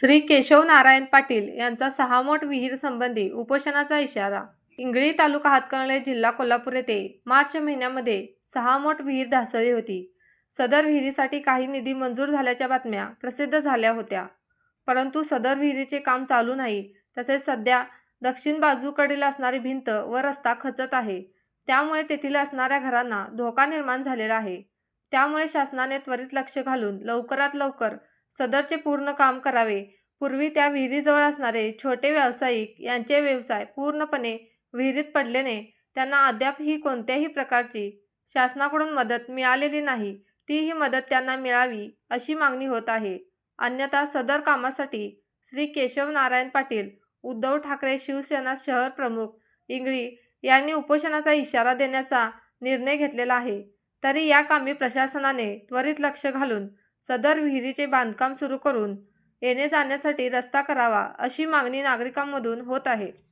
श्री केशव नारायण पाटील यांचा सहामोट विहीर संबंधी उपोषणाचा इशारा. इंगळी तालुका हातकणले जिल्हा कोल्हापूर येथे मार्च महिन्यामध्ये सहामोट विहीर ढासळली होती. सदर विहिरीसाठी काही निधी मंजूर झाल्याच्या बातम्या प्रसिद्ध झाल्या होत्या. परंतु सदर विहिरीचे काम चालू नाही तसेच सध्या दक्षिण बाजूकडील असणारी भिंत व रस्ता खचत आहे. त्यामुळे तेथील असणाऱ्या घरांना धोका निर्माण झालेला आहे. त्यामुळे शासनाने त्वरित लक्ष घालून लवकरात लवकर सदरचे पूर्ण काम करावे. पूर्वी त्या विहिरीजवळ असणारे छोटे व्यावसायिक यांचे व्यवसाय पूर्णपणे विहिरीत पडल्याने त्यांना अद्यापही कोणत्याही प्रकारची शासनाकडून मदत मिळालेली नाही. तीही मदत त्यांना मिळावी अशी मागणी होत आहे. अन्यथा सदर कामासाठी श्री केशव नारायण पाटील उद्धव ठाकरे शिवसेना शहर प्रमुख इंगळी यांनी उपोषणाचा इशारा देण्याचा निर्णय घेतलेला आहे. तरी या कामी प्रशासनाने त्वरित लक्ष घालून सदर विहिरीचे बांधकाम सुरू करून येणे जाण्यासाठी रस्ता करावा अशी मागणी नागरिकांमधून होत आहे.